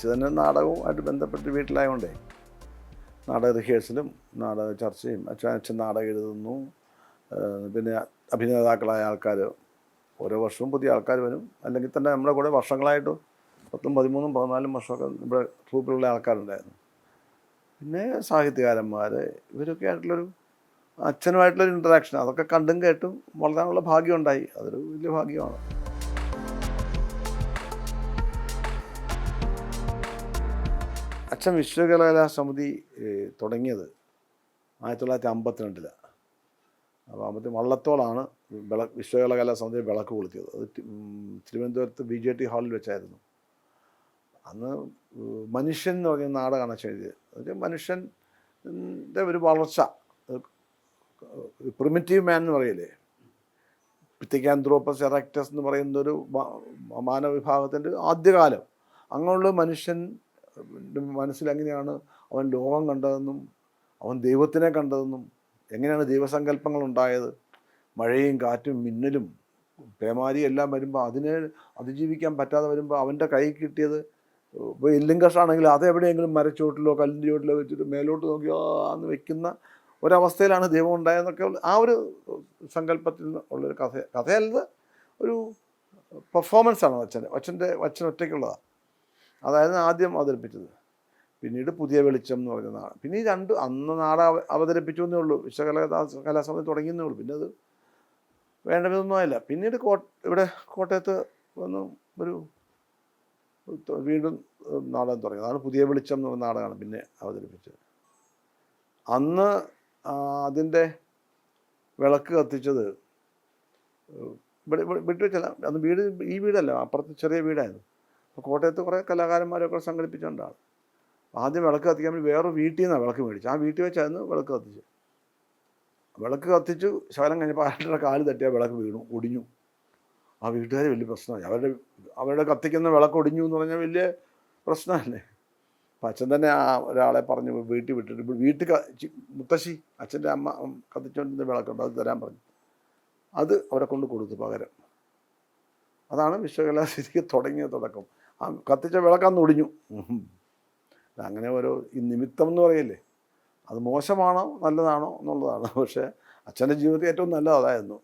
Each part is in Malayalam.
കൊച്ചു തന്നെ നാടകവുമായിട്ട് ബന്ധപ്പെട്ട് വീട്ടിലായതുകൊണ്ടേ നാടക റിഹേഴ്സലും നാടക ചർച്ചയും അച്ഛൻ അച്ഛൻ നാടകം എഴുതുന്നു പിന്നെ അഭിനേതാക്കളായ ആൾക്കാർ ഓരോ വർഷവും പുതിയ ആൾക്കാർ വരും. അല്ലെങ്കിൽ തന്നെ നമ്മുടെ കൂടെ വർഷങ്ങളായിട്ട് പത്തും പതിമൂന്നും പതിനാലും വർഷമൊക്കെ നമ്മുടെ ട്രൂപ്പിലുള്ള ആൾക്കാരുണ്ടായിരുന്നു. പിന്നെ സാഹിത്യകാരന്മാർ ഇവരൊക്കെ ആയിട്ടുള്ളൊരു അച്ഛനുമായിട്ടുള്ളൊരു ഇൻട്രാക്ഷൻ അതൊക്കെ കണ്ടും കേട്ടും വളരാനുള്ള ഭാഗ്യമുണ്ടായി അതൊരു വലിയ ഭാഗ്യമാണ്. അച്ഛൻ വിശ്വകലാ സമിതി ഏഹ്, തുടങ്ങിയത് ആയിരത്തി തൊള്ളായിരത്തി അമ്പത്തിരണ്ടിലാണ് അപ്പോൾ അമ്പത്തി വള്ളത്തോളാണ് വിള വിശ്വകലാ സമിതി വിളക്ക് കൊളുത്തിയത്. അത് തിരുവനന്തപുരത്ത് ബി ജെ ടി ഹാളിൽ വെച്ചായിരുന്നു. അന്ന് മനുഷ്യൻ എന്ന് പറഞ്ഞ നാടകമാണ് അച്ഛൻ എഴുതിയത്. മനുഷ്യന്റെ ഒരു വളർച്ച പ്രിമിറ്റീവ് മാൻ എന്ന് പറയില്ലേ? പിത്തിക്കാന്ത്രോപ്പസ് എറക്ടസ് എന്ന് പറയുന്ന ഒരു മാനവ വിഭാഗത്തിന്റെ ആദ്യകാലം. അങ്ങനെയുള്ള മനുഷ്യൻ മനസ്സിൽ എങ്ങനെയാണ് അവൻ ലോകം കണ്ടതെന്നും അവൻ ദൈവത്തിനെ കണ്ടതെന്നും എങ്ങനെയാണ് ദൈവസങ്കല്പങ്ങൾ ഉണ്ടായത്? മഴയും കാറ്റും മിന്നലും പേമാരി എല്ലാം വരുമ്പോൾ അതിനെ അതിജീവിക്കാൻ പറ്റാതെ വരുമ്പോൾ അവന്റെ കൈ കിട്ടിയത് ഇപ്പോൾ എല്ലും കഷാണെങ്കിൽ അത് എവിടെയെങ്കിലും കല്ലിന്റെ വെച്ചിട്ട് മേലോട്ട് നോക്കിയോ എന്ന് വെക്കുന്ന ഒരവസ്ഥയിലാണ് ദൈവം ഉണ്ടായതെന്നൊക്കെ ആ ഒരു സങ്കല്പത്തിൽ ഉള്ളൊരു കഥ കഥയല്ലത് ഒരു പെർഫോമൻസാണ് അച്ഛന്റെ അച്ഛന്റെ അച്ഛൻ ഒറ്റയ്ക്കുള്ളതാണ്. അതായത് ആദ്യം അവതരിപ്പിച്ചത്. പിന്നീട് പുതിയ വെളിച്ചം എന്ന് പറഞ്ഞ നാട് പിന്നെ ഈ രണ്ട് അന്ന് നാട അവതരിപ്പിച്ചു എന്നേ ഉള്ളൂ. വിശ്വകല കലാസമിതി തുടങ്ങിയെന്നേ ഉള്ളൂ. പിന്നെ അത് വേണ്ട വിധമൊന്നും ആയില്ല. പിന്നീട് കോ ഇവിടെ കോട്ടയത്ത് വന്ന് ഒരു വീണ്ടും നാടകം തുടങ്ങി. അതാണ് പുതിയ വെളിച്ചം എന്ന് പറഞ്ഞ നാടകമാണ് പിന്നെ അവതരിപ്പിച്ചത്. അന്ന് അതിന്റെ വിളക്ക് കത്തിച്ചത് ഇവിടെ ഇവിടെ വിട്ടുവെച്ചല്ല അന്ന് വീട് ഈ വീടല്ല അപ്പുറത്ത് ചെറിയ വീടായിരുന്നു. അപ്പോൾ കോട്ടയത്ത് കുറേ കലാകാരന്മാരൊക്കെ സംഘടിപ്പിച്ചുകൊണ്ടാണ് ആദ്യം വിളക്ക് കത്തിക്കാൻ വേണ്ടി വേറെ വീട്ടിൽ നിന്നാണ് വിളക്ക് മേടിച്ചത്. ആ വീട്ടിൽ വെച്ചായിരുന്നു വിളക്ക് കത്തിച്ചു വിളക്ക് കത്തിച്ചു ശകലം കഴിഞ്ഞപ്പോൾ ആരുടെ കാൽ തട്ടിയാൽ വിളക്ക് വീണു ഒടിഞ്ഞു. ആ വീട്ടുകാർ വലിയ പ്രശ്നമായി. അവരുടെ അവരുടെ കത്തിക്കുന്ന വിളക്ക് ഒടിഞ്ഞു എന്ന് പറഞ്ഞാൽ വലിയ പ്രശ്നമല്ലേ? അപ്പം അച്ഛൻ തന്നെ ആ ഒരാളെ പറഞ്ഞു വീട്ടിൽ വിട്ടിട്ട് ഇപ്പോൾ വീട്ടിൽ മുത്തശ്ശി അച്ഛന്റെ അമ്മ കത്തിച്ചുകൊണ്ടിരുന്ന വിളക്കുണ്ട് അത് തരാൻ പറഞ്ഞു. അത് അവരെ കൊണ്ട് കൊടുത്തു പകരം. അതാണ് വിശ്വകലാശിക്ക് തുടങ്ങിയ തുടക്കം. കത്തിച്ച വിളക്കന്ന് ഒടിഞ്ഞു. അങ്ങനെ ഓരോ ഈ നിമിത്തം എന്ന് പറയില്ലേ? അത് മോശമാണോ നല്ലതാണോ എന്നുള്ളതാണ്. പക്ഷേ അച്ഛന്റെ ജീവിതത്തിൽ ഏറ്റവും നല്ലത് അതായിരുന്നു.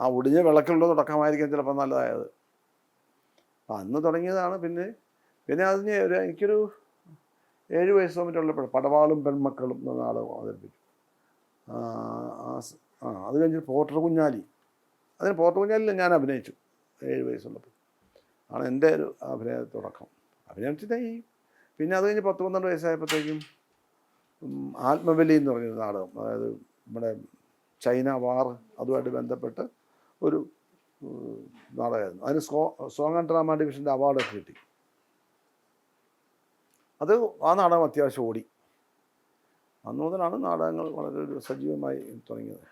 ആ ഒടിഞ്ഞ വിളക്കുള്ള തുടക്കമായിരിക്കും ചിലപ്പോൾ നല്ലതായത്. അന്ന് തുടങ്ങിയതാണ് പിന്നെ പിന്നെ അതിന് ഒരു എനിക്കൊരു ഏഴ് വയസ്സോ മറ്റുള്ളപ്പോൾ പടവാളും പെൺമക്കളും എന്ന നാടകം അവതരിപ്പിച്ചു. ആ, അത് കഴിഞ്ഞ് പോർട്ടർ കുഞ്ഞാലി. അതിന് പോർട്ടർ കുഞ്ഞാലിയിൽ ഞാൻ അഭിനയിച്ചു. ഏഴ് വയസ്സുള്ളപ്പോൾ. ആണ് എന്റെ ഒരു അഭിനയ തുടക്കം അഭിനയിച്ചിട്ടേ പിന്നെ അത് കഴിഞ്ഞ് പത്ത് പന്ത്രണ്ട് വയസ്സായപ്പോഴത്തേക്കും ആത്മബലി എന്ന് പറഞ്ഞൊരു നാടകം അതായത് നമ്മുടെ ചൈന വാർ അതുമായിട്ട് ബന്ധപ്പെട്ട് ഒരു നാടകമായിരുന്നു. അതിന് സോ സോങ് ആൻഡ് ഡ്രാമ ഡിവിഷന്റെ അവാർഡൊക്കെ കിട്ടി. അത് ആ നാടകം അത്യാവശ്യം ഓടി. അന്ന് മുതലാണ് നാടകങ്ങൾ വളരെ ഒരു സജീവമായി തുടങ്ങിയത്.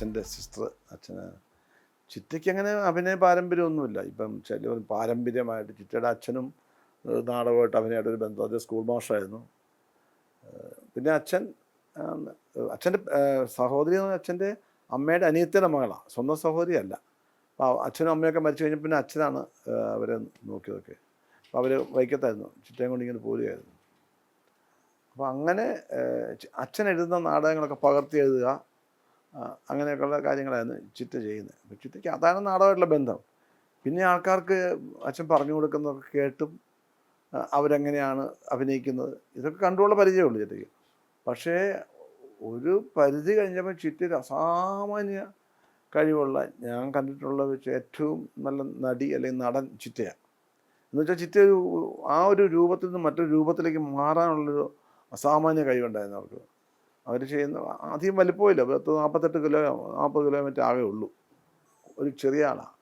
അച്ഛന്റെ സിസ്റ്റർ അച്ഛന്. ചിറ്റയ്ക്ക് അങ്ങനെ അഭിനയ പാരമ്പര്യമൊന്നുമില്ല. ഇപ്പം ചില പാരമ്പര്യമായിട്ട് ചിറ്റയുടെ അച്ഛനും നാടകമായിട്ട് അഭിനയമായിട്ട് ഒരു ബന്ധം. അത് സ്കൂൾ മാഷായിരുന്നു പിന്നെ അച്ഛൻ അച്ഛന്റെ സഹോദരി എന്ന് പറഞ്ഞാൽ അച്ഛന്റെ അമ്മയുടെ അനിയത്തിയുടെ മകളാണ് സ്വന്തം സഹോദരിയല്ല. അപ്പോൾ അച്ഛനും അമ്മയൊക്കെ മരിച്ചു കഴിഞ്ഞാൽ പിന്നെ അച്ഛനാണ് അവരെ നോക്കിയതൊക്കെ. അപ്പോൾ അവർ വൈക്കത്തായിരുന്നു. ചിറ്റയും കൊണ്ട് ഇങ്ങനെ പോരുകയായിരുന്നു. അപ്പോൾ അങ്ങനെ അച്ഛൻ എഴുതുന്ന നാടകങ്ങളൊക്കെ പകർത്തി എഴുതുക. അങ്ങനെയൊക്കെയുള്ള കാര്യങ്ങളായിരുന്നു ചിറ്റ ചെയ്യുന്നത്. അപ്പോൾ ചിറ്റയ്ക്ക് അതാണ് നാടകമായിട്ടുള്ള ബന്ധം. പിന്നെ ആൾക്കാർക്ക് അച്ഛൻ പറഞ്ഞു കൊടുക്കുന്നതൊക്കെ കേട്ടും അവരെങ്ങനെയാണ് അഭിനയിക്കുന്നത് ഇതൊക്കെ കണ്ടുള്ള പരിചയമുള്ളൂ ചിറ്റയ്ക്ക്. പക്ഷേ ഒരു പരിധി കഴിഞ്ഞപ്പോൾ ചിറ്റൊരു അസാമാന്യ കഴിവുള്ള ഞാൻ കണ്ടിട്ടുള്ള വെച്ച് ഏറ്റവും നല്ല നടി അല്ലെങ്കിൽ നടൻ ചിറ്റയാണ്. എന്ന് വെച്ചാൽ ചിറ്റ ഒരു ആ ഒരു രൂപത്തിൽ നിന്ന് മറ്റൊരു രൂപത്തിലേക്ക് മാറാനുള്ളൊരു അസാമാന്യ കഴിവുണ്ടായിരുന്നു അവർക്ക്. അവർ ചെയ്യുന്ന അധികം വലിപ്പമില്ല. പത്ത് നാൽപ്പത്തെട്ട് കിലോ നാൽപ്പത് കിലോമീറ്റർ ആകെ ഉള്ളൂ. ഒരു ചെറിയ ആളാണ്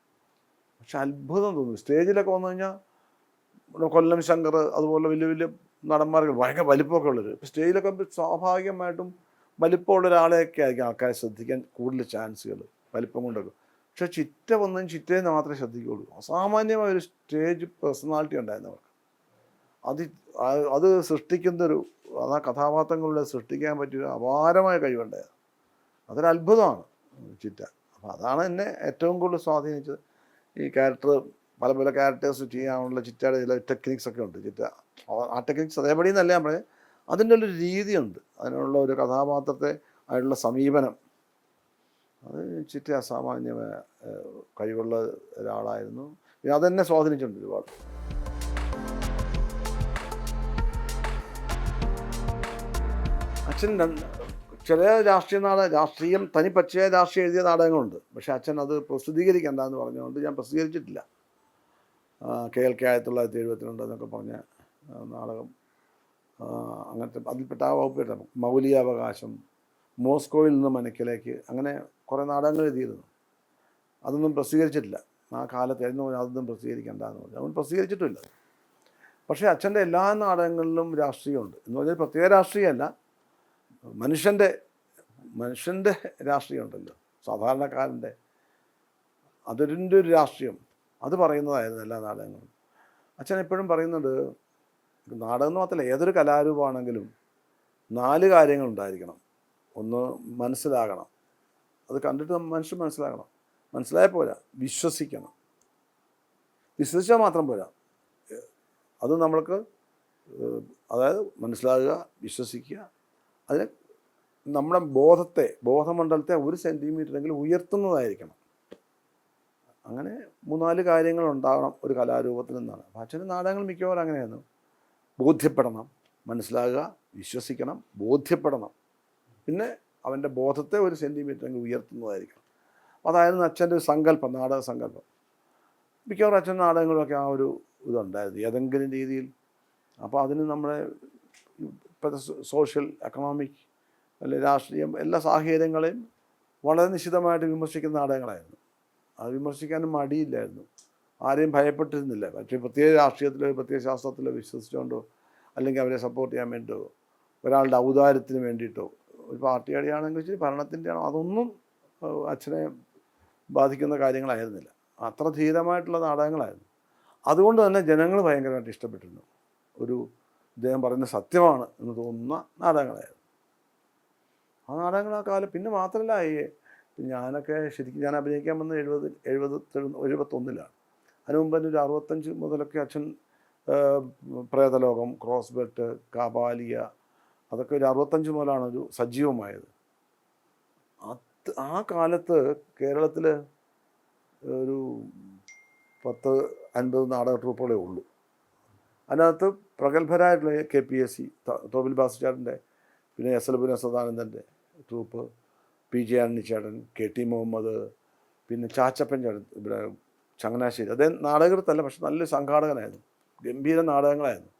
പക്ഷെ അത്ഭുതം തോന്നുന്നു. സ്റ്റേജിലൊക്കെ വന്നു കഴിഞ്ഞാൽ കൊല്ലം ശങ്കർ അതുപോലെ വലിയ വലിയ നടന്മാർക്ക് ഭയങ്കര വലിപ്പമൊക്കെ ഉള്ളവർ ഇപ്പോൾ സ്റ്റേജിലൊക്കെ സ്വാഭാവികമായിട്ടും വലിപ്പമുള്ള ഒരാളെയൊക്കെ ആയിരിക്കും ആൾക്കാരെ ശ്രദ്ധിക്കാൻ കൂടുതൽ ചാൻസുകൾ വലിപ്പം കൊണ്ടൊക്കെ. പക്ഷെ ചിറ്റ വന്നും ചിറ്റേന്ന് മാത്രമേ ശ്രദ്ധിക്കുകയുള്ളൂ. അസാമാന്യമായ ഒരു സ്റ്റേജ് പേഴ്സണാലിറ്റി ഉണ്ടായിരുന്നു അവർക്ക്. അത് അത് സൃഷ്ടിക്കുന്നൊരു അത് ആ കഥാപാത്രങ്ങളിലൂടെ സൃഷ്ടിക്കാൻ പറ്റിയ അപാരമായ കഴിവുണ്ടായിരുന്നു അതൊരു അത്ഭുതമാണ് ചിറ്റ. അപ്പോൾ അതാണ് എന്നെ ഏറ്റവും കൂടുതൽ സ്വാധീനിച്ചത്. ഈ ക്യാരക്ടർ പല പല ക്യാരക്ടേഴ്സ് ചെയ്യാനുള്ള ചിറ്റയുടെ ചില ടെക്നിക്സ് ഒക്കെ ഉണ്ട് ചിറ്റ. ആ- ടെക്നിക്സ് അതേപടി എന്നല്ല ഞാൻ പറഞ്ഞത്. അതിന്റെ ഒരു രീതിയുണ്ട്. അതിനുള്ള ഒരു കഥാപാത്രത്തെ അതിനുള്ള സമീപനം. അത് ചിറ്റ അസാമാന്യമായ കഴിവുള്ള ഒരാളായിരുന്നു. പിന്നെ അതെന്നെ സ്വാധീനിച്ചിട്ടുണ്ട് ഒരുപാട്. അച്ഛൻ ചില രാഷ്ട്രീയ നാടക രാഷ്ട്രീയം തനി പച്ചയ രാഷ്ട്രീയം എഴുതിയ നാടകങ്ങളുണ്ട്. പക്ഷേ അച്ഛൻ അത് പ്രസിദ്ധീകരിക്കണ്ട എന്ന് പറഞ്ഞുകൊണ്ട് ഞാൻ പ്രസിദ്ധീകരിച്ചിട്ടില്ല. കെ എൽ കെ ആയിരത്തി തൊള്ളായിരത്തി എഴുപത്തിരണ്ട് എന്നൊക്കെ പറഞ്ഞ നാടകം. അങ്ങനത്തെ അതിൽപ്പെട്ട ആ വകുപ്പിട്ട മൗലികാവകാശം മോസ്കോയിൽ നിന്ന് മനക്കിലേക്ക് അങ്ങനെ കുറേ നാടകങ്ങൾ എഴുതിയിരുന്നു. അതൊന്നും പ്രസിദ്ധീകരിച്ചിട്ടില്ല. ആ കാലത്ത് എന്ന് പറഞ്ഞാൽ അതൊന്നും പ്രസിദ്ധീകരിക്കേണ്ട എന്ന് പറഞ്ഞു അവൻ പ്രസിദ്ധീകരിച്ചിട്ടില്ല പക്ഷേ അച്ഛന്റെ എല്ലാ നാടകങ്ങളിലും രാഷ്ട്രീയമുണ്ട്. എന്ന് പറഞ്ഞാൽ പ്രത്യേക രാഷ്ട്രീയമല്ല. മനുഷ്യന്റെ മനുഷ്യന്റെ രാഷ്ട്രീയം ഉണ്ടല്ലോ സാധാരണക്കാരന്റെ അതിന്റെ ഒരു രാഷ്ട്രീയം. അത് പറയുന്നതായിരുന്നു എല്ലാ നാടകങ്ങളും. അച്ഛൻ എപ്പോഴും പറയുന്നുണ്ട് നാടകം എന്ന് മാത്രമല്ല ഏതൊരു കലാരൂപമാണെങ്കിലും നാല് കാര്യങ്ങൾ ഉണ്ടായിരിക്കണം ഒന്ന് മനസ്സിലാകണം. അത് കണ്ടിട്ട് മനുഷ്യൻ മനസ്സിലാകണം. മനസ്സിലായ പോരാ. വിശ്വസിക്കണം. വിശ്വസിച്ചാൽ മാത്രം പോരാ. അത് നമ്മൾക്ക് അതായത് മനസ്സിലാകുക വിശ്വസിക്കുക അതിനെ നമ്മുടെ ബോധത്തെ ബോധമണ്ഡലത്തെ ഒരു സെന്റിമീറ്ററെങ്കിലും ഉയർത്തുന്നതായിരിക്കണം. അങ്ങനെ മൂന്നാൽ കാര്യങ്ങൾ ഉണ്ടാകണം ഒരു കലാരൂപത്തിൽ നിന്നാണ്. അച്ഛന്റെ നാടകങ്ങൾ മിക്കവാറും അങ്ങനെയായിരുന്നു. ബോധ്യപ്പെടണം മനസ്സിലാകുക വിശ്വസിക്കണം ബോധ്യപ്പെടണം. പിന്നെ അവന്റെ ബോധത്തെ ഒരു സെന്റിമീറ്ററെങ്കിലും ഉയർത്തുന്നതായിരിക്കണം. അതായിരുന്നു അച്ഛന്റെ ഒരു സങ്കല്പം നാടക സങ്കല്പം. മിക്കവാറും അച്ഛൻ നാടകങ്ങളൊക്കെ ആ ഒരു ഇതുണ്ടായിരുന്നു ഏതെങ്കിലും രീതിയിൽ. അപ്പോൾ അതിന് നമ്മുടെ ഇപ്പോഴത്തെ സോഷ്യൽ എക്കണോമിക് അല്ലെ രാഷ്ട്രീയം എല്ലാ സാഹചര്യങ്ങളെയും വളരെ നിശിതമായിട്ട് വിമർശിക്കുന്ന നാടകങ്ങളായിരുന്നു. അത് വിമർശിക്കാനും മടിയില്ലായിരുന്നു. ആരെയും ഭയപ്പെട്ടിരുന്നില്ല. പക്ഷേ പ്രത്യേക രാഷ്ട്രീയത്തിലോ പ്രത്യേക ശാസ്ത്രത്തിലോ വിശ്വസിച്ചുകൊണ്ടോ അല്ലെങ്കിൽ അവരെ സപ്പോർട്ട് ചെയ്യാൻ വേണ്ടിയോ ഒരാളുടെ ഔദാര്യത്തിന് വേണ്ടിയിട്ടോ ഒരു പാർട്ടി അടിയാണെങ്കിൽ ശരി ഭരണത്തിന്റെ ആണോ അതൊന്നും അച്ഛനെ ബാധിക്കുന്ന കാര്യങ്ങളായിരുന്നില്ല. അത്ര ധീരമായിട്ടുള്ള നാടകങ്ങളായിരുന്നു. അതുകൊണ്ട് തന്നെ ജനങ്ങൾ ഭയങ്കരമായിട്ട് ഇഷ്ടപ്പെട്ടിരുന്നു. ഒരു ഇദ്ദേഹം പറയുന്നത് സത്യമാണ് എന്ന് തോന്നുന്ന നാടകങ്ങളായിരുന്നു. ആ നാടകങ്ങൾ ആ കാലം പിന്നെ മാത്രമല്ല ഈ ഞാനൊക്കെ ശരിക്കും ഞാൻ അഭിനയിക്കാൻ വന്നത് എഴുപത് എഴുപത് എഴുപത്തൊന്നിലാണ്. അതിന് മുമ്പ് തന്നെ ഒരു അറുപത്തഞ്ച് മുതലൊക്കെ അച്ഛൻ പ്രേതലോകം ക്രോസ് ബെട്ട് കാപാലിയ അതൊക്കെ ഒരു അറുപത്തഞ്ച് മുതലാണ് ഒരു സജീവമായത്. അത് ആ കാലത്ത് കേരളത്തിൽ ഒരു പത്ത് അൻപത് നാടക ട്രൂപ്പുകളേ ഉള്ളൂ. അതിനകത്ത് പ്രഗത്ഭരായിട്ടുള്ള കെ പി എസ് സി തോബിൽ ബാസുചാടന്റെ പിന്നെ എസ് എൽ ബി സദാനന്ദന്റെ ട്രൂപ്പ് പി ജെ ചേട്ടൻ കെ ടി മുഹമ്മദ് പിന്നെ ചാച്ചപ്പൻ ചേട്ടൻ ഇവിടെ ചങ്ങനാശ്ശേരി. അദ്ദേഹം നാടകൃത്തല്ല പക്ഷെ നല്ല സംഘാടകനായിരുന്നു. ഗംഭീര നാടകങ്ങളായിരുന്നു.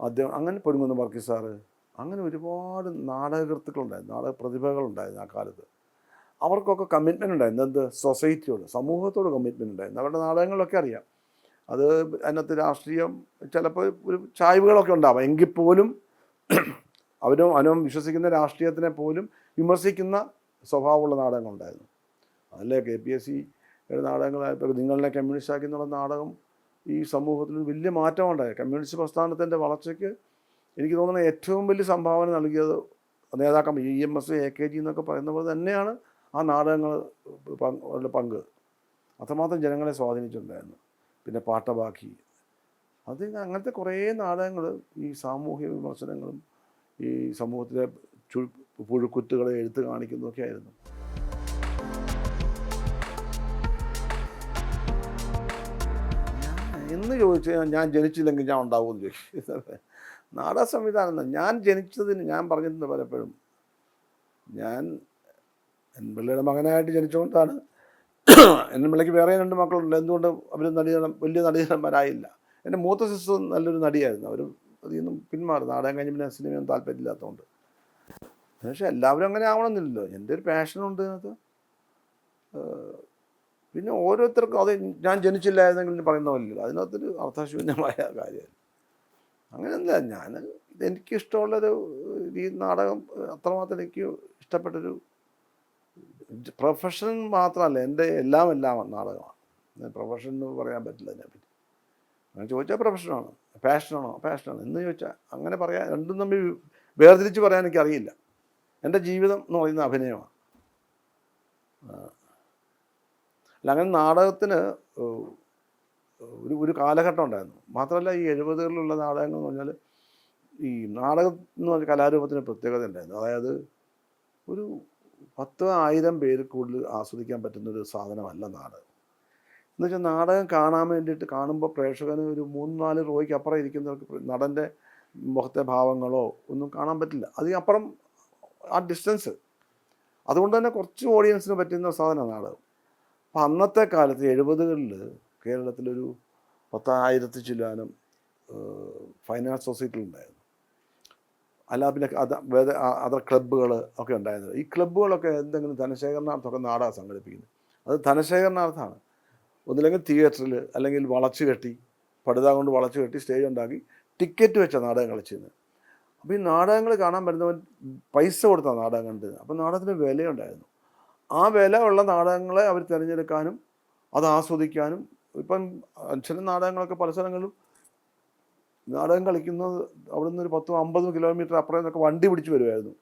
അദ്ദേഹം അങ്ങനെ പൊരുങ്ങുന്ന വർഗീസ് സാറ് അങ്ങനെ ഒരുപാട് നാടകകൃത്തുക്കളുണ്ടായിരുന്നു നാടക പ്രതിഭകളുണ്ടായിരുന്നു ആ കാലത്ത്. അവർക്കൊക്കെ കമ്മിറ്റ്മെന്റ് ഉണ്ടായിരുന്നു. എന്ത്? സൊസൈറ്റിയോട് സമൂഹത്തോട് കമ്മിറ്റ്മെന്റ് ഉണ്ടായിരുന്നു. അവരുടെ നാടകങ്ങളൊക്കെ അറിയാം. അത് അതിനകത്ത് രാഷ്ട്രീയം ചിലപ്പോൾ ഒരു ചായ്വുകളൊക്കെ ഉണ്ടാവാം. എങ്കിൽ പോലും അവരും അവനും വിശ്വസിക്കുന്ന രാഷ്ട്രീയത്തിനെ പോലും വിമർശിക്കുന്ന സ്വഭാവമുള്ള നാടകങ്ങളുണ്ടായിരുന്നു അതല്ലേ കെ പി എസ് സി നാടകങ്ങളായപ്പോൾ നിങ്ങളെ കമ്മ്യൂണിസ്റ്റ് ആക്കി എന്നുള്ള നാടകം ഈ സമൂഹത്തിൽ വലിയ മാറ്റം ഉണ്ടായി. കമ്മ്യൂണിസ്റ്റ് പ്രസ്ഥാനത്തിന്റെ വളർച്ചയ്ക്ക് എനിക്ക് തോന്നുന്ന ഏറ്റവും വലിയ സംഭാവന നൽകിയത് നേതാക്കൾ E M S A K G എന്നൊക്കെ പറയുന്ന പോലെ തന്നെയാണ് ആ നാടകങ്ങൾ പങ്ക് പങ്ക്. അത്രമാത്രം ജനങ്ങളെ സ്വാധീനിച്ചിട്ടുണ്ടായിരുന്നു. പിന്നെ പാട്ടബാക്കി. അത് അങ്ങനത്തെ കുറേ നാടകങ്ങൾ ഈ സാമൂഹ്യ വിമർശനങ്ങളും ഈ സമൂഹത്തിലെ ചു പുഴുക്കുത്തുകളെ എഴുത്ത് കാണിക്കുന്നതൊക്കെ ആയിരുന്നു. എന്ന് ചോദിച്ചു ഞാൻ ജനിച്ചില്ലെങ്കിൽ ഞാൻ ഉണ്ടാവുമെന്ന് ചോദിച്ചു നാടക സംവിധാനം ഞാൻ ജനിച്ചതിന് ഞാൻ പറഞ്ഞിട്ടുണ്ട് പലപ്പോഴും. ഞാൻ എൻ പിള്ളയുടെ മകനായിട്ട് ജനിച്ചുകൊണ്ടാണ് എൻ പിള്ളയ്ക്ക് വേറെ രണ്ട് മക്കളുണ്ട്. എന്തുകൊണ്ട് അവർ നടികരണം വലിയ നടികരന്മാരായില്ല? എന്റെ മൂത്ത സിസ്റ്റർ നല്ലൊരു നടിയായിരുന്നു. അവർ അതിൽ നിന്നും പിന്മാറി നാടകം കഴിഞ്ഞ് പിന്നെ സിനിമയൊന്നും താല്പര്യമില്ലാത്തതുകൊണ്ട്. പക്ഷേ എല്ലാവരും അങ്ങനെ ആവണമെന്നില്ലല്ലോ. എന്റെ ഒരു പാഷനുണ്ട് അതിനകത്ത്. പിന്നെ ഓരോരുത്തർക്കും അത് ഞാൻ ജനിച്ചില്ലായിരുന്നെങ്കിൽ പറയുന്ന പോലെയല്ലോ അതിനകത്തൊരു അർത്ഥശൂന്യമായ കാര്യമാണ് അങ്ങനെയല്ല. ഞാൻ എനിക്കിഷ്ടമുള്ളൊരു ഈ നാടകം അത്രമാത്രം എനിക്ക് ഇഷ്ടപ്പെട്ടൊരു പ്രൊഫഷൻ മാത്രമല്ല എന്റെ എല്ലാം എല്ലാം നാടകമാണ് പ്രൊഫഷൻ എന്ന് പറയാൻ പറ്റില്ല അതിനെപ്പറ്റി അങ്ങനെ ചോദിച്ചാൽ പ്രൊഫഷനാണ് പാഷനാണോ പാഷനാണ് എന്ന് ചോദിച്ചാൽ അങ്ങനെ പറയാൻ രണ്ടും തമ്മിൽ വേർതിരിച്ച് പറയാൻ എനിക്കറിയില്ല. എന്റെ ജീവിതം എന്ന് പറയുന്ന അഭിനയമാണ്. അല്ല അങ്ങനെ നാടകത്തിന് ഒരു ഒരു കാലഘട്ടം ഉണ്ടായിരുന്നു. മാത്രമല്ല ഈ എഴുപതുകളിലുള്ള നാടകങ്ങൾ എന്ന് പറഞ്ഞാൽ ഈ നാടകം എന്ന് പറഞ്ഞ കലാരൂപത്തിന് പ്രത്യേകത ഉണ്ടായിരുന്നു. അതായത് ഒരു പത്ത് ആയിരം പേര് കൂടുതൽ ആസ്വദിക്കാൻ പറ്റുന്ന ഒരു സാധനമല്ല നാടകം എന്ന് വെച്ചാൽ നാടകം കാണാൻ വേണ്ടിയിട്ട് കാണുമ്പോൾ പ്രേക്ഷകന് ഒരു മൂന്ന് നാല് റോയ്ക്ക് അപ്പുറം ഇരിക്കുന്നവർക്ക് നടന്റെ മുഖത്തെ ഭാവങ്ങളോ ഒന്നും കാണാൻ പറ്റില്ല. അതിനപ്പുറം ആ ഡിസ്റ്റൻസ്. അതുകൊണ്ട് തന്നെ കുറച്ച് ഓഡിയൻസിന് പറ്റുന്ന സാധനമാണ് നാടകം. അപ്പം അന്നത്തെ കാലത്ത് എഴുപതുകളിൽ കേരളത്തിലൊരു പത്തായിരത്തി ചില്ലാനും ആർട്സ് സൊസൈറ്റി ഉണ്ടായിരുന്നു അല്ല പിന്നെ അത് വേറെ അതർ ക്ലബ്ബുകൾ ഒക്കെ ഉണ്ടായിരുന്നത്. ഈ ക്ലബ്ബുകളൊക്കെ എന്തെങ്കിലും ധനശേഖരണാർത്ഥമൊക്കെ നാടാ സംഘടിപ്പിക്കുന്നത്. അത് ധനശേഖരണാർത്ഥമാണ് ഒന്നില്ലെങ്കിൽ തിയേറ്ററിൽ അല്ലെങ്കിൽ വളച്ചു കെട്ടി പടുത കൊണ്ട് വളച്ചു കെട്ടി സ്റ്റേജ് ഉണ്ടാക്കി ടിക്കറ്റ് വെച്ച നാടകം കളിച്ചിരുന്നത് അപ്പോൾ ഈ നാടകങ്ങൾ കാണാൻ വരുന്നവൻ പൈസ കൊടുത്ത നാടകം കണ്ടത് അപ്പോൾ നാടകത്തിന് വിലയുണ്ടായിരുന്നു. ആ വില ഉള്ള നാടകങ്ങളെ അവർ തിരഞ്ഞെടുക്കാനും അത് ആസ്വദിക്കാനും ഇപ്പം ചില നാടകങ്ങളൊക്കെ പല സ്ഥലങ്ങളിലും നാടകം കളിക്കുന്നത് അവിടെ നിന്ന് ഒരു പത്തും അമ്പതും കിലോമീറ്റർ അപ്പുറം നിന്നൊക്കെ വണ്ടി പിടിച്ച് വരുമായിരുന്നു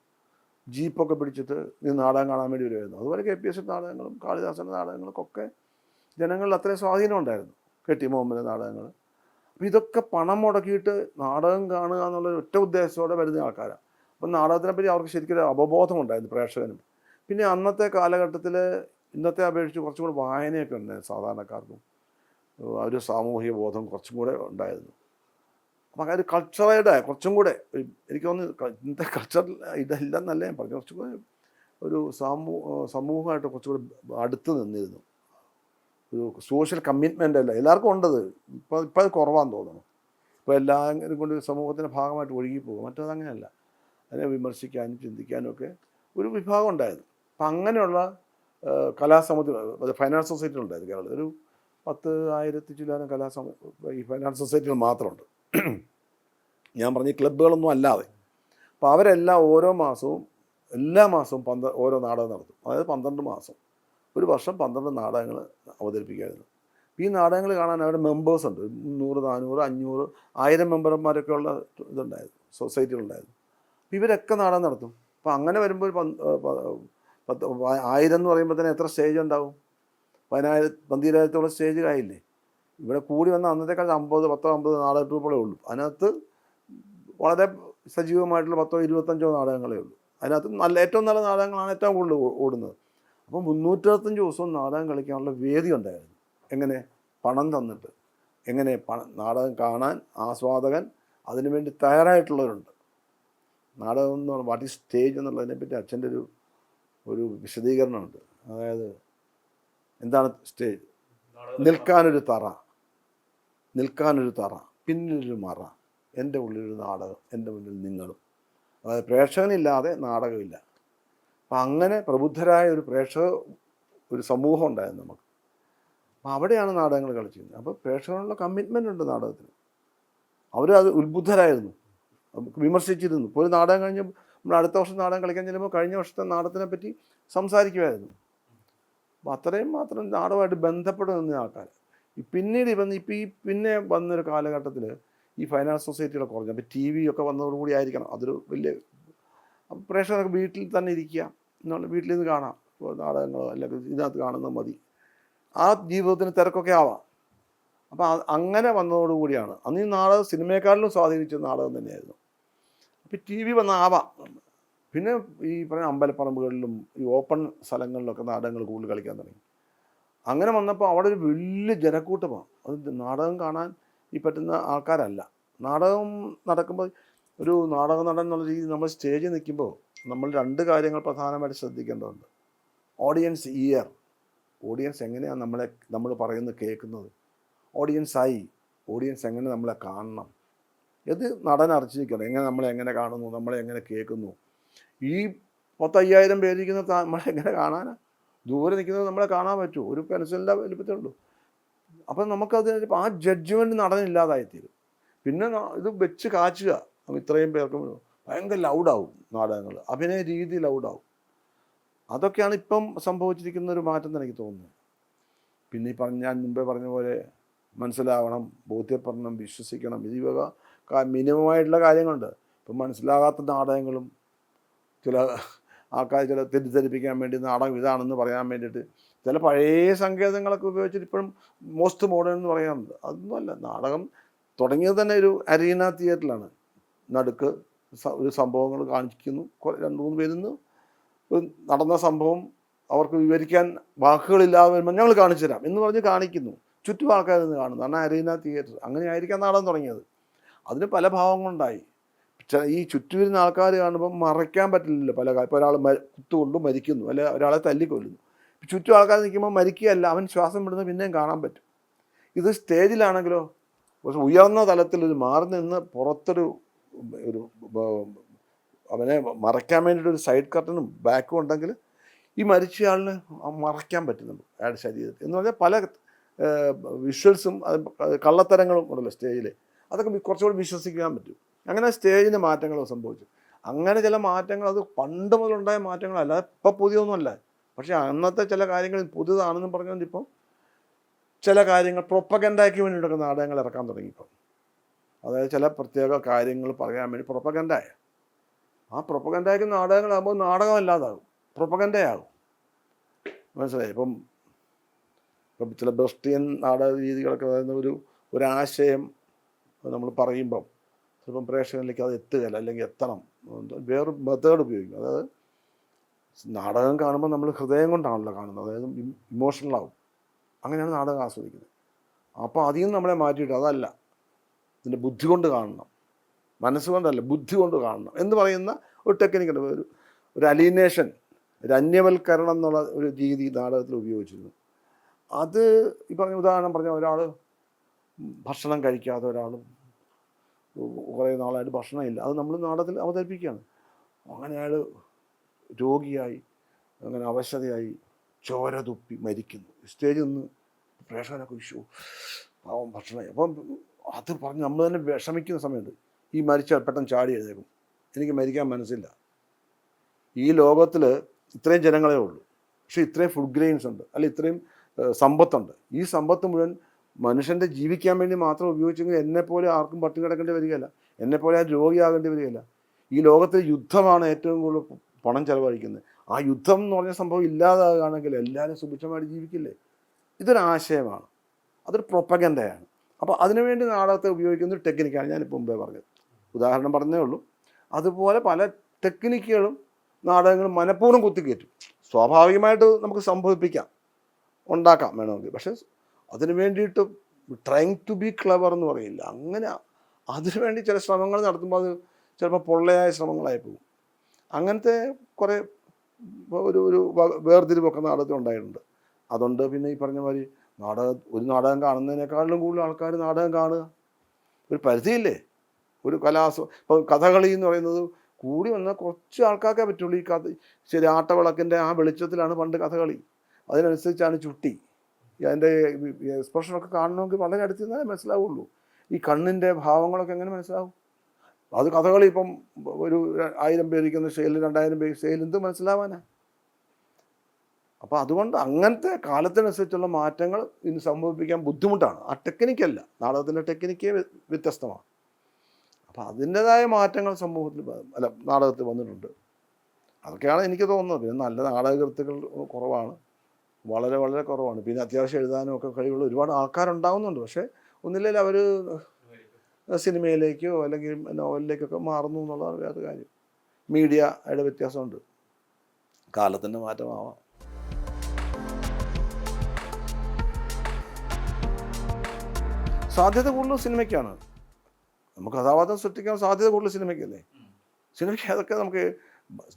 ജീപ്പൊക്കെ പിടിച്ചിട്ട് ഈ നാടകം കാണാൻ വേണ്ടി വരുമായിരുന്നു അതുപോലെ കെ പി എസ് നാടകങ്ങളും കാളിദാസന്റെ നാടകങ്ങൾക്കൊക്കെ ജനങ്ങളിൽ അത്രയും സ്വാധീനം ഉണ്ടായിരുന്നു. കെ ടി മുഹമ്മദ് നാടകങ്ങൾ അപ്പോൾ ഇതൊക്കെ പണം മുടക്കിയിട്ട് നാടകം കാണുക എന്നുള്ള ഒറ്റ ഉദ്ദേശത്തോടെ വരുന്ന ആൾക്കാരാണ് അപ്പം നാടകത്തിനെ പറ്റി അവർക്ക് ശരിക്കും അവബോധം ഉണ്ടായിരുന്നു പ്രേക്ഷകനും. പിന്നെ അന്നത്തെ കാലഘട്ടത്തിൽ ഇന്നത്തെ അപേക്ഷിച്ച് കുറച്ചും കൂടെ വായനയൊക്കെ ഉണ്ടായിരുന്നു സാധാരണക്കാർക്കും. ഒരു സാമൂഹിക ബോധം കുറച്ചും കൂടെ ഉണ്ടായിരുന്നു. അപ്പം ഒരു കൾച്ചറയുടെ കുറച്ചും കൂടെ എനിക്ക് തോന്നുന്നു ഇന്നത്തെ കൾച്ചർ ഇതെല്ലാം നല്ല ഞാൻ പറഞ്ഞു കുറച്ചും കൂടെ ഒരു സമൂഹ സമൂഹമായിട്ട് കുറച്ചും കൂടെ അടുത്ത് നിന്നിരുന്നു. ഒരു സോഷ്യൽ കമ്മിറ്റ്മെന്റ് അല്ല. എല്ലാവർക്കും ഉണ്ടത്. ഇപ്പോൾ ഇപ്പം അത് കുറവാന്ന് തോന്നുന്നു. ഇപ്പോൾ എല്ലാവരും കൊണ്ട് സമൂഹത്തിന്റെ ഭാഗമായിട്ട് ഒഴുകി പോകും. മറ്റത് അങ്ങനെയല്ല. അതിനെ വിമർശിക്കാനും ചിന്തിക്കാനും ഒക്കെ ഒരു വിഭാഗം ഉണ്ടായിരുന്നു. അപ്പം അങ്ങനെയുള്ള കലാസമിതി ഫൈനാൻസ് സൊസൈറ്റി ഉണ്ടായിരുന്നു കേരളത്തിൽ. ഒരു പത്ത് ആയിരത്തി ചില്ലാനും കലാസമ ഈ ഫൈനാൻസ് സൊസൈറ്റികൾ മാത്രമുണ്ട്. ഞാൻ പറഞ്ഞ ക്ലബ്ബുകളൊന്നും അല്ലാതെ. അപ്പോൾ അവരെല്ലാം ഓരോ മാസവും എല്ലാ മാസവും പന്ത്ര ഓരോ നാടകം നടത്തും. അതായത് പന്ത്രണ്ട് മാസം. ഒരു വർഷം പന്ത്രണ്ട് നാടകങ്ങൾ അവതരിപ്പിക്കായിരുന്നു. ഈ നാടകങ്ങൾ കാണാൻ അവരുടെ മെമ്പേഴ്സ് ഉണ്ട്. നൂറ് നാനൂറ് അഞ്ഞൂറ് ആയിരം മെമ്പർമാരൊക്കെ ഉള്ള ഇതുണ്ടായിരുന്നു. സൊസൈറ്റികളുണ്ടായിരുന്നു. അപ്പോൾ ഇവരൊക്കെ നാടകം നടത്തും. അപ്പോൾ അങ്ങനെ വരുമ്പോൾ പത്ത് ആയിരം എന്ന് പറയുമ്പോൾ തന്നെ എത്ര സ്റ്റേജ് ഉണ്ടാവും? പതിനായിരം പന്തിരായിരത്തോളം സ്റ്റേജ് ആയില്ലേ ഇവിടെ കൂടി വന്ന അന്നത്തെക്കാൾ അമ്പത് പത്തോ അമ്പത് നാടക ട്രൂപ്പുകളേ ഉള്ളൂ. അതിനകത്ത് വളരെ സജീവമായിട്ടുള്ള പത്തോ ഇരുപത്തഞ്ചോ നാടകങ്ങളേ ഉള്ളൂ. അതിനകത്ത് നല്ല ഏറ്റവും നല്ല നാടകങ്ങളാണ് ഏറ്റവും കൂടുതൽ ഓടുന്നത്. അപ്പോൾ മുന്നൂറ്ററുപത്തഞ്ച് ദിവസവും നാടകം കളിക്കാനുള്ള വേദി ഉണ്ടായിരുന്നു. എങ്ങനെ? പണം തന്നിട്ട്. എങ്ങനെ? പണം നാടകം കാണാൻ ആസ്വാദകൻ അതിനുവേണ്ടി തയ്യാറായിട്ടുള്ളവരുണ്ട്. നാടകം എന്ന് പറഞ്ഞാൽ വാട്ട് ഈസ് സ്റ്റേജ് എന്നുള്ളതിനെപ്പറ്റി അച്ഛന്റെ ഒരു ഒരു വിശദീകരണമുണ്ട്. അതായത് എന്താണ് സ്റ്റേജ് നിൽക്കാനൊരു തറ. നിൽക്കാനൊരു തറ പിന്നിലൊരു മറ എന്റെ ഉള്ളിലൊരു നാടകം എന്റെ മുന്നിൽ നിങ്ങളും. അതായത് പ്രേക്ഷകനില്ലാതെ നാടകമില്ല. അപ്പം അങ്ങനെ പ്രബുദ്ധരായ ഒരു പ്രേക്ഷക ഒരു സമൂഹം ഉണ്ടായിരുന്നു നമുക്ക്. അപ്പം അവിടെയാണ് നാടകങ്ങൾ കളിച്ചിരുന്നത് അപ്പോൾ പ്രേക്ഷകനുള്ള കമ്മിറ്റ്മെന്റ് ഉണ്ട് നാടകത്തിന്. അവർ അത് ഉത്ബുദ്ധരായിരുന്നു. വിമർശിച്ചിരുന്നു. ഇപ്പോൾ ഒരു നാടകം കഴിഞ്ഞ് നമ്മൾ അടുത്ത വർഷം നാടകം കളിക്കാൻ ചെല്ലുമ്പോൾ കഴിഞ്ഞ വർഷത്തെ നാടകത്തിനെ പറ്റി സംസാരിക്കുമായിരുന്നു. അപ്പം അത്രയും മാത്രം നാടകമായിട്ട് ബന്ധപ്പെടുന്ന ആൾക്കാർ പിന്നീട് ഇപ്പം ഇപ്പം ഈ പിന്നെ വന്നൊരു കാലഘട്ടത്തിൽ ഈ ഫൈനാൻസ് സൊസൈറ്റികളെ കുറഞ്ഞു അപ്പോൾ ടി വി ഒക്കെ വന്നതോടുകൂടി ആയിരിക്കണം. അതൊരു വലിയ പ്രേക്ഷകർക്ക് വീട്ടിൽ തന്നെ ഇരിക്കുക. എന്നുള്ള വീട്ടിൽ നിന്ന് കാണാം. ഇപ്പോൾ നാടകങ്ങളോ അല്ലെങ്കിൽ ഇതിനകത്ത് കാണുന്നത് മതി. ആ ജീവിതത്തിന് തിരക്കൊക്കെ ആവാം. അപ്പോൾ അങ്ങനെ വന്നതോടുകൂടിയാണ് അന്ന് ഈ നാടകം സിനിമയെക്കാളിലും സ്വാധീനിച്ച നാടകം തന്നെയായിരുന്നു. അപ്പോൾ ടി വി വന്ന ആവാം. പിന്നെ ഈ പറഞ്ഞ അമ്പലപ്പറമ്പുകളിലും ഈ ഓപ്പൺ സ്ഥലങ്ങളിലൊക്കെ നാടകങ്ങൾ കൂടുതൽ കളിക്കാൻ തുടങ്ങി. അങ്ങനെ വന്നപ്പോൾ അവിടെ ഒരു വലിയ ജനക്കൂട്ടമാണ്. അത് നാടകം കാണാൻ ഈ പറ്റുന്ന ആൾക്കാരല്ല. നാടകം നടക്കുമ്പോൾ ഒരു നാടക നടൻ എന്നുള്ള രീതിയിൽ നമ്മൾ സ്റ്റേജിൽ നിൽക്കുമ്പോൾ നമ്മൾ രണ്ട് കാര്യങ്ങൾ പ്രധാനമായിട്ട് ശ്രദ്ധിക്കേണ്ടതുണ്ട്. ഓഡിയൻസ് ഇയർ ഓഡിയൻസ് എങ്ങനെയാണ് നമ്മളെ നമ്മൾ പറയുന്നത് കേൾക്കുന്നത്? ഓഡിയൻസ് ആയി ഓഡിയൻസ് എങ്ങനെ നമ്മളെ കാണണം? ഇത് നടൻ അറിച്ചിരിക്കണം എങ്ങനെ നമ്മളെ എങ്ങനെ കാണുന്നു? നമ്മളെ എങ്ങനെ കേൾക്കുന്നു? ഈ പത്തയ്യായിരം പേരിരിക്കുന്ന നമ്മളെ എങ്ങനെ കാണാനാ? ദൂരെ നിൽക്കുന്നത് നമ്മളെ കാണാൻ പറ്റുമോ ഒരു പെൻസിലിന്റെ വലിപ്പത്തേ ഉള്ളൂ അപ്പം നമുക്കത് ആ ജഡ്ജ്മെന്റ് നടനില്ലാതായിത്തീരും. പിന്നെ ഇത് വെച്ച് കാച്ചുക. ഇത്രയും പേർക്ക്. ഭയങ്കര ലൗഡാവും നാടകങ്ങൾ അഭിനയ രീതി ലൗഡാവും അതൊക്കെയാണ് ഇപ്പം സംഭവിച്ചിരിക്കുന്ന ഒരു മാറ്റം എന്ന് എനിക്ക് തോന്നുന്നത്. പിന്നെ ഈ പറഞ്ഞ ഞാൻ മുമ്പേ പറഞ്ഞ പോലെ മനസ്സിലാവണം ബോധ്യപ്പെടണം വിശ്വസിക്കണം. ഇത് വക മിനിമമായിട്ടുള്ള കാര്യങ്ങളുണ്ട്. ഇപ്പം മനസ്സിലാകാത്ത നാടകങ്ങളും ചില ആൾക്കാർ ചില തെറ്റിദ്ധരിപ്പിക്കാൻ വേണ്ടി നാടകം ഇതാണെന്ന് പറയാൻ വേണ്ടിയിട്ട് ചില പഴയ സങ്കേതങ്ങളൊക്കെ ഉപയോഗിച്ചിട്ട് ഇപ്പോഴും മോസ്റ്റ് മോഡേൺ എന്ന് പറയാറുണ്ട്. അതൊന്നുമല്ല നാടകം തുടങ്ങിയത് തന്നെ ഒരു അരീന തിയേറ്ററിലാണ് നടുക്ക് ഒരു സംഭവങ്ങൾ കാണിക്കുന്നു. രണ്ട് മൂന്ന് ഒരു നടന്ന സംഭവം അവർക്ക് വിവരിക്കാൻ വാക്കുകളില്ലാതെ വരുമ്പോൾ ഞങ്ങൾ കാണിച്ചു തരാം എന്ന് പറഞ്ഞ് കാണിക്കുന്നു. ചുറ്റും ആൾക്കാർ നിന്ന് കാണുന്നു. കാരണം അരീന തിയേറ്റർ അങ്ങനെയായിരിക്കാം നാടകം തുടങ്ങിയത്. അതിന് പല ഭാവങ്ങളുണ്ടായി. ഈ ചുറ്റുവരുന്ന ആൾക്കാർ കാണുമ്പോൾ മറയ്ക്കാൻ പറ്റില്ലല്ലോ പല കാര്യം ഇപ്പോൾ ഒരാൾ കുത്തുകൊണ്ടും മരിക്കുന്നു അല്ലെ ഒരാളെ തല്ലിക്കൊല്ലുന്നു. ചുറ്റും ആൾക്കാർ നിൽക്കുമ്പോൾ മരിക്കുകയല്ല അവൻ ശ്വാസം വിടുന്നത് പിന്നെയും കാണാൻ പറ്റും. ഇത് സ്റ്റേജിലാണെങ്കിലോ കുറച്ച് ഉയർന്ന തലത്തിൽ ഒരു മാറി നിന്ന് പുറത്തൊരു ഒരു അവനെ മറയ്ക്കാൻ വേണ്ടിയിട്ട് ഒരു സൈഡ് കർട്ടനും ബാക്കും ഉണ്ടെങ്കിൽ ഈ മരിച്ചയാളിന് മറയ്ക്കാൻ പറ്റുന്നുണ്ട് അയാളുടെ ശരീരത്തിൽ. എന്ന് പറഞ്ഞാൽ പല വിഷ്വൽസും കള്ളത്തരങ്ങളും ഉണ്ടല്ലോ സ്റ്റേജിൽ അതൊക്കെ കുറച്ചുകൂടി വിശ്വസിക്കാൻ പറ്റും. അങ്ങനെ സ്റ്റേജിന്റെ മാറ്റങ്ങൾ സംഭവിച്ചു. അങ്ങനെ ചില മാറ്റങ്ങൾ അത് പണ്ട് മുതലുണ്ടായ മാറ്റങ്ങളല്ല. ഇപ്പം പുതിയൊന്നുമല്ല പക്ഷേ അന്നത്തെ ചില കാര്യങ്ങൾ പുതിയതാണെന്നും പറഞ്ഞുകൊണ്ട് ഇപ്പം ചില കാര്യങ്ങൾ പ്രൊപ്പഗൻഡാക്കി വേണ്ടിയിട്ടൊക്കെ നാടകങ്ങൾ ഇറക്കാൻ തുടങ്ങി ഇപ്പം. അതായത് ചില പ്രത്യേക കാര്യങ്ങൾ പറയാൻ വേണ്ടി പ്രൊപ്പഗൻഡായ. ആ പ്രൊപ്പഗൻഡാക്കി നാടകങ്ങളാകുമ്പോൾ നാടകമല്ലാതാകും. പ്രൊപ്പഗൻഡയാകും. മനസ്സിലായി? ഇപ്പം ഇപ്പം ചില ബ്രസ്റ്റിയൻ നാടക രീതികളൊക്കെ ഒരു ഒരാശയം നമ്മൾ പറയുമ്പം ചിലപ്പം പ്രേക്ഷകരിലേക്ക് അത് എത്തുകയില്ല അല്ലെങ്കിൽ എത്തണം. വേറെ മെത്തേഡ് ഉപയോഗിക്കും. അതായത് നാടകം കാണുമ്പോൾ നമ്മൾ ഹൃദയം കൊണ്ടാണല്ലോ കാണുന്നത്. അതായത് ഇമോഷണലാവും. അങ്ങനെയാണ് നാടകം ആസ്വദിക്കുന്നത്. അപ്പോൾ അധികം നമ്മളെ മാറ്റിയിട്ട് അതല്ല. ഇതിന്റെ ബുദ്ധി കൊണ്ട് കാണണം. മനസ്സുകൊണ്ടല്ല ബുദ്ധി കൊണ്ട് കാണണം എന്ന് പറയുന്ന ഒരു ടെക്നിക്കുണ്ട് ഒരു ഒരു അലീനേഷൻ ഒരു അന്യവൽക്കരണം എന്നുള്ള ഒരു രീതി നാടകത്തിൽ ഉപയോഗിച്ചിരുന്നു. അത് ഈ പറഞ്ഞ ഉദാഹരണം പറഞ്ഞ ഒരാൾ ഭക്ഷണം കഴിക്കാതെ ഒരാൾ കുറേ നാളായിട്ട് ഭക്ഷണമില്ല. അത് നമ്മൾ നാടകത്തിൽ അവതരിപ്പിക്കുകയാണ്. അങ്ങനെ അയാൾ രോഗിയായി അങ്ങനെ അവശതയായി ചോര തുപ്പി മരിക്കുന്നു. സ്റ്റേജിൽ നിന്ന് പ്രേക്ഷകരൊക്കെ വിഷു പാവം ഭക്ഷണമായി. അപ്പം അത് പറഞ്ഞ് നമ്മൾ തന്നെ വിഷമിക്കുന്ന സമയമുണ്ട് ഈ മരിച്ചാൽ പെട്ടെന്ന് ചാടി എഴുതേക്കും എനിക്ക് മരിക്കാൻ മനസ്സില്ല. ഈ ലോകത്തിൽ ഇത്രയും ജനങ്ങളേ ഉള്ളൂ. പക്ഷേ ഇത്രയും ഫുഡ് ഗ്രെയിൻസ് ഉണ്ട്. അല്ല ഇത്രയും സമ്പത്തുണ്ട്. ഈ സമ്പത്ത് മുഴുവൻ മനുഷ്യന്റെ ജീവിക്കാൻ വേണ്ടി മാത്രം ഉപയോഗിച്ചെങ്കിൽ എന്നെപ്പോലെ ആർക്കും പട്ടി കിടക്കേണ്ടി വരികയില്ല. എന്നെപ്പോലെ ആ രോഗിയാകേണ്ടി വരികയില്ല. ഈ ലോകത്തെ യുദ്ധമാണ് ഏറ്റവും കൂടുതൽ പണം ചെലവഴിക്കുന്നത്. ആ യുദ്ധം എന്ന് പറഞ്ഞ സംഭവം ഇല്ലാതാകുകയാണെങ്കിൽ എല്ലാവരും സുഭിക്ഷമായിട്ട് ജീവിക്കില്ലേ? ഇതൊരു ആശയമാണ്. അതൊരു പ്രൊപ്പഗൻഡയാണ്. അപ്പോൾ അതിനുവേണ്ടി നാടകത്തെ ഉപയോഗിക്കുന്ന ഒരു ടെക്നിക്കാണ് ഞാനിപ്പോൾ മുമ്പേ പറഞ്ഞത്. ഉദാഹരണം പറഞ്ഞേ ഉള്ളൂ. അതുപോലെ പല ടെക്നിക്കുകളും നാടകങ്ങൾ മനഃപൂർവം കുത്തിക്കയറ്റും. സ്വാഭാവികമായിട്ട് നമുക്ക് സംഭവിപ്പിക്കാം. ഉണ്ടാക്കാം വേണമെങ്കിൽ. പക്ഷേ അതിനു വേണ്ടിയിട്ട് ട്രൈങ് ടു ബി ക്ലവർ എന്ന് പറയില്ല. അങ്ങനെ അതിനു വേണ്ടി ചില ശ്രമങ്ങൾ നടത്തുമ്പോൾ അത് ചിലപ്പോൾ പൊള്ളയായ ശ്രമങ്ങളായി പോകും. അങ്ങനത്തെ കുറേ ഒരു ഒരു വേർതിരിവൊക്കെ നാടകത്തിൽ ഉണ്ടായിട്ടുണ്ട്. അതുകൊണ്ട് പിന്നെ ഈ പറഞ്ഞ മാതിരി നാടകം ഒരു നാടകം കാണുന്നതിനേക്കാളും കൂടുതൽ ആൾക്കാർ നാടകം കാണുക. ഒരു പരിധിയില്ലേ? ഒരു കലാസ ഇപ്പോൾ കഥകളി എന്ന് പറയുന്നത് കൂടി വന്നാൽ കുറച്ച് ആൾക്കാർക്കേ പറ്റുള്ളൂ ഈ കഥ ശരി ആട്ടവിളക്കിന്റെ ആ വെളിച്ചത്തിലാണ് പണ്ട് കഥകളി. അതിനനുസരിച്ചാണ് ചുട്ടി. അതിന്റെ എക്സ്പ്രഷനൊക്കെ കാണണമെങ്കിൽ വളരെ അടുത്ത് നിന്നാലേ മനസ്സിലാവുള്ളൂ. ഈ കണ്ണിന്റെ ഭാവങ്ങളൊക്കെ എങ്ങനെ മനസ്സിലാവും? അത് കഥകളി ഇപ്പം ഒരു ആയിരം പേരിക്കുന്ന ഷെയിൽ രണ്ടായിരം പേര് ഷെയിൽ എന്ത് മനസ്സിലാവാനാ. അപ്പോൾ അതുകൊണ്ട് അങ്ങനത്തെ കാലത്തിനനുസരിച്ചുള്ള മാറ്റങ്ങൾ ഇനി സംഭവിപ്പിക്കാൻ ബുദ്ധിമുട്ടാണ്. ആ ടെക്നിക്കല്ല നാടകത്തിന്റെ ടെക്നിക്കേ വ്യ- വ്യത്യസ്തമാണ്. അപ്പോൾ അതിന്റെതായ മാറ്റങ്ങൾ സമൂഹത്തിൽ അല്ല നാടകത്തിൽ വന്നിട്ടുണ്ട്. അതൊക്കെയാണ് എനിക്ക് തോന്നുന്നത്. പിന്നെ നല്ല നാടകകൃത്തുക്കൾ കുറവാണ്. വളരെ വളരെ കുറവാണ്. പിന്നെ അത്യാവശ്യം എഴുതാനും ഒക്കെ കഴിവുള്ള ഒരുപാട് ആൾക്കാരുണ്ടാവുന്നുണ്ട്. പക്ഷേ ഒന്നില്ലെങ്കിൽ അവർ സിനിമയിലേക്കോ അല്ലെങ്കിൽ നോവലിലേക്കൊക്കെ മാറുന്നു എന്നുള്ള വേറെ കാര്യം. മീഡിയയുടെ വ്യത്യാസമുണ്ട്. കാലത്തിന്റെ മാറ്റമാവാം. സാധ്യത കൂടുതൽ സിനിമയ്ക്കാണ്. നമുക്ക് കഥാപാത്രം സൃഷ്ടിക്കാൻ സാധ്യത കൂടുതൽ സിനിമയ്ക്കല്ലേ? സിനിമയ്ക്ക് അതൊക്കെ നമുക്ക്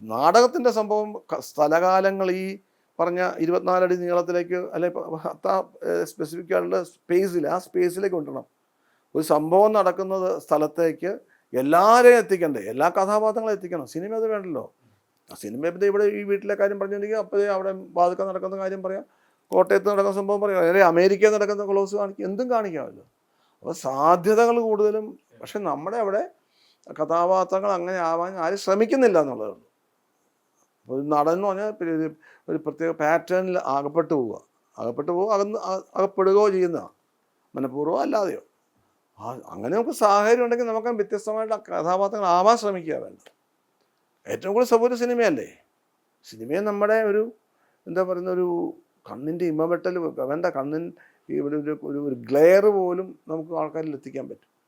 നാടകത്തിന്റെ സംഭവം സ്ഥലകാലങ്ങൾ ഈ പറഞ്ഞ ഇരുപത്തിനാലടി നീളത്തിലേക്ക് അല്ലെ ആ സ്പെസിഫിക് ആയിട്ടുള്ള സ്പേസിൽ ആ സ്പേസിലേക്ക് കൊണ്ടുവരണം. ഒരു സംഭവം നടക്കുന്നത് സ്ഥലത്തേക്ക് എല്ലാവരെയും എത്തിക്കണ്ടേ? എല്ലാ കഥാപാത്രങ്ങളും എത്തിക്കണം. സിനിമ അത് വേണ്ടല്ലോ. സിനിമ ഇപ്പം ഇവിടെ ഈ വീട്ടിലെ കാര്യം പറഞ്ഞിട്ടുണ്ടെങ്കിൽ അപ്പോഴേ അവിടെ ബാധിക്കാൻ നടക്കുന്ന കാര്യം പറയാം. കോട്ടയത്ത് നടക്കുന്ന സംഭവം പറയാം. അല്ലെങ്കിൽ അമേരിക്കയിൽ നടക്കുന്ന ക്ലോസ് കാണിക്കും എന്തും കാണിക്കാമല്ലോ. അപ്പോൾ സാധ്യതകൾ കൂടുതലും പക്ഷെ നമ്മുടെ അവിടെ കഥാപാത്രങ്ങൾ അങ്ങനെ ആവാൻ ആരും ശ്രമിക്കുന്നില്ല എന്നുള്ളതേ ഒരു നടൻ എന്ന് പറഞ്ഞാൽ ഒരു പ്രത്യേക പാറ്റേണിൽ അകപ്പെട്ടു പോവുക. അകപ്പെട്ടു പോവുക അകന്ന് അകപ്പെടുകയോ ചെയ്യുന്നതാണ് മനഃപൂർവം അല്ലാതെയോ. ആ അങ്ങനെ നമുക്ക് സാഹചര്യം ഉണ്ടെങ്കിൽ നമുക്ക് വ്യത്യസ്തമായിട്ട് കഥാപാത്രങ്ങൾ ആവാൻ ശ്രമിക്കുക വേണ്ട. ഏറ്റവും കൂടുതൽ സൗകര്യ സിനിമയല്ലേ? സിനിമയെ നമ്മുടെ ഒരു എന്താ പറയുന്ന ഒരു കണ്ണിന്റെ ഇമവെട്ടൽ വേണ്ട കണ്ണിൻ ഇവിടെ ഒരു ഒരു- ഒരു ഒരു ഗ്ലെയർ പോലും നമുക്ക് ആൾക്കാരിൽ എത്തിക്കാൻ പറ്റും.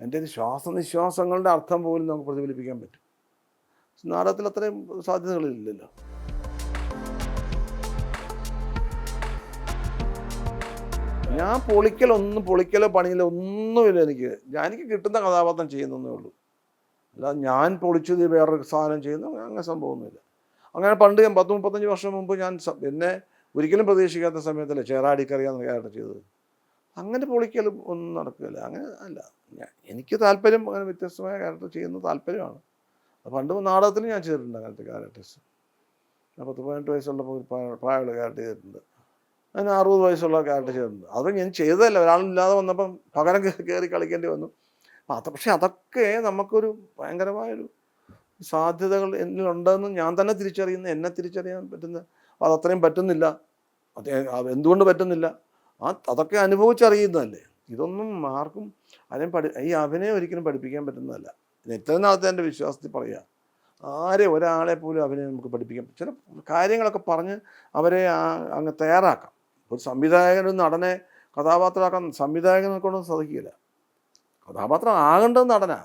എന്റെ ഒരു ശ്വാസനിശ്വാസങ്ങളുടെ അർത്ഥം പോലും നമുക്ക് പ്രതിഫലിപ്പിക്കാൻ പറ്റും. നാടകത്തിൽ അത്രയും സാധ്യതകളില്ലല്ലോ. ഞാൻ പൊളിക്കലൊന്നും പൊളിക്കലോ പണിയിലോ ഒന്നുമില്ല എനിക്ക്. ഞാൻ എനിക്ക് കിട്ടുന്ന കഥാപാത്രം ചെയ്യുന്നേ ഉള്ളൂ. അല്ലാതെ ഞാൻ പൊളിച്ചത് വേറൊരു സാധനം ചെയ്യുന്നു അങ്ങനെ സംഭവമൊന്നുമില്ല. അങ്ങനെ പണ്ട് ഞാൻ പത്ത് മുപ്പത്തഞ്ച് വർഷം മുമ്പ് ഞാൻ എന്നെ ഒരിക്കലും പ്രതീക്ഷിക്കാത്ത സമയത്തല്ലേ ചേറാടിക്കറിയാന്ന് ക്യാരക്ടർ ചെയ്തത്. അങ്ങനെ പൊളിക്കലും ഒന്നും നടക്കില്ല. അങ്ങനെ അല്ല എനിക്ക് താല്പര്യം അങ്ങനെ വ്യത്യസ്തമായ ക്യാരക്ടർ ചെയ്യുന്ന താല്പര്യമാണ്. പണ്ട് നാടകത്തിൽ ഞാൻ ചെയ്തിട്ടുണ്ട് അങ്ങനത്തെ ക്യാരക്ടേഴ്സ് പത്ത് പതിനെട്ട് വയസ്സുള്ളപ്പോൾ പ്രായമുള്ള ക്യാരക്ടർ ചെയ്തിട്ടുണ്ട്. അതിന് അറുപത് വയസ്സുള്ള ക്യാരക്ടർ ചെയ്തിട്ടുണ്ട്. അത് ഞാൻ ചെയ്തതല്ല. ഒരാളില്ലാതെ വന്നപ്പം പകരം കയറി കളിക്കേണ്ടി വന്നു. അപ്പം അത് പക്ഷെ അതൊക്കെ നമുക്കൊരു ഭയങ്കരമായൊരു സാധ്യതകൾ എന്നിലുണ്ടെന്ന് ഞാൻ തന്നെ തിരിച്ചറിയുന്ന എന്നെ തിരിച്ചറിയാൻ പറ്റുന്ന അതത്രയും പറ്റുന്നില്ല. അത് എന്തുകൊണ്ട് പറ്റുന്നില്ല? ആ അതൊക്കെ അനുഭവിച്ചറിയുന്നതല്ലേ. ഇതൊന്നും ആർക്കും അതിനെ പഠി ഈ അഭിനയം ഒരിക്കലും പഠിപ്പിക്കാൻ പറ്റുന്നതല്ല. നാളത്തെ എന്റെ വിശ്വാസത്തിൽ പറയുക ആരെ ഒരാളെ പോലും അവരെ നമുക്ക് പഠിപ്പിക്കാം. ചില കാര്യങ്ങളൊക്കെ പറഞ്ഞ് അവരെ അങ്ങ് തയ്യാറാക്കാം. ഒരു സംവിധായകൻ ഒരു നടനെ കഥാപാത്രമാക്കാൻ സംവിധായകനെ കൊണ്ടൊന്നും സാധിക്കില്ല. കഥാപാത്രം ആകേണ്ടത് നടനാ.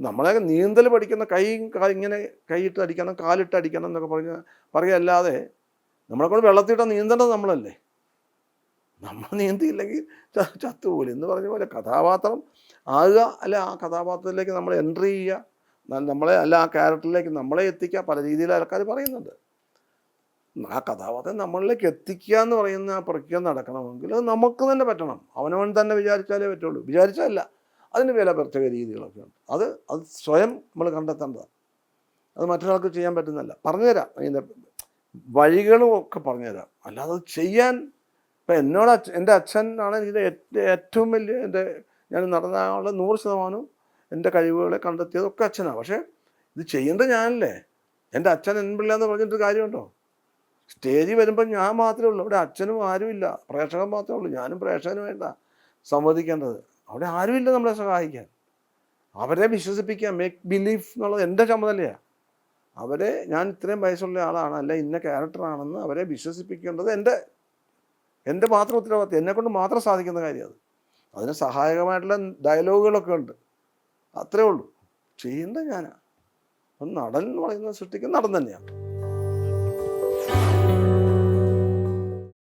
നമ്മളെ നീന്തൽ പഠിക്കുന്ന കാ- ഇങ്ങനെ കൈയിട്ട് അടിക്കണം കാലിട്ട് അടിക്കണം എന്നൊക്കെ പറഞ്ഞ് പറയുകയല്ലാതെ നമ്മളെ കൊണ്ട് വെള്ളത്തിട്ട് നീന്തേണ്ടത് നമ്മളല്ലേ? നമ്മൾ നീന്തിയില്ലെങ്കിൽ ചത്തുപോലെ എന്ന് പറഞ്ഞ പോലെ കഥാപാത്രം ആകുക അല്ല ആ കഥാപാത്രത്തിലേക്ക് നമ്മൾ എൻട്രി ചെയ്യുക നമ്മളെ അല്ല ആ ക്യാരക്ടറിലേക്ക് നമ്മളെ എത്തിക്കുക പല രീതിയിൽ ആൾക്കാർ പറയുന്നുണ്ട് ആ കഥാപാത്രം നമ്മളിലേക്ക് എത്തിക്കുക എന്ന് പറയുന്ന ആ പ്രക്രിയ നടക്കണമെങ്കിൽ അത് നമുക്ക് തന്നെ പറ്റണം. അവനവൻ തന്നെ വിചാരിച്ചാലേ പറ്റുള്ളൂ. വിചാരിച്ചല്ല അതിന് വില പ്രത്യേക രീതികളൊക്കെ ഉണ്ട്. അത് അത് സ്വയം നമ്മൾ കണ്ടെത്തേണ്ടതാണ്. അത് മറ്റൊരാൾക്ക് ചെയ്യാൻ പറ്റുന്നല്ല പറഞ്ഞുതരാം. അതിന്റെ വഴികളും ഒക്കെ പറഞ്ഞുതരാം. അല്ലാതെ ചെയ്യാൻ ഇപ്പം എന്നോട് എന്റെ അച്ഛനാണ് എനിക്ക് ഏറ്റവും വലിയ എന്റെ ഞാൻ നടന്നാളുടെ നൂറ് ശതമാനവും എന്റെ കഴിവുകളെ കണ്ടെത്തിയതൊക്കെ അച്ഛനാണ്. പക്ഷേ ഇത് ചെയ്യേണ്ടത് ഞാനല്ലേ? എന്റെ അച്ഛൻ എൻപിള്ള എന്ന് പറഞ്ഞിട്ട് കാര്യമുണ്ടോ? സ്റ്റേജിൽ വരുമ്പോൾ ഞാൻ മാത്രമേ ഉള്ളൂ. അവിടെ അച്ഛനും ആരുമില്ല പ്രേക്ഷകൻ മാത്രമേ ഉള്ളൂ. ഞാനും പ്രേക്ഷകനും വേണ്ട. സംവദിക്കേണ്ടത്. അവിടെ ആരുമില്ല നമ്മളെ സഹായിക്കാൻ. അവരെ വിശ്വസിപ്പിക്കാൻ. മേക്ക് ബിലീഫ് എന്നുള്ളത് എന്റെ ചുമതലയാണ് അവരെ ഞാൻ ഇത്രയും വയസ്സുള്ള ആളാണ്. അല്ല ഇന്ന ക്യാരക്ടറാണെന്ന് അവരെ വിശ്വസിപ്പിക്കേണ്ടത് എന്റെ എന്റെ മാത്രം ഉത്തരവാദിത്വം എന്നെക്കൊണ്ട് മാത്രം സാധിക്കുന്ന കാര്യം അത്. അതിന് സഹായകമായിട്ടുള്ള ഡയലോഗുകളൊക്കെ ഉണ്ട്. അത്രേ ഉള്ളൂ. ചെയ്യുന്ന ഞാനാണ് അപ്പം നടൻ എന്ന് പറയുന്നത് സൃഷ്ടിക്കുന്ന നടൻ തന്നെയാണ്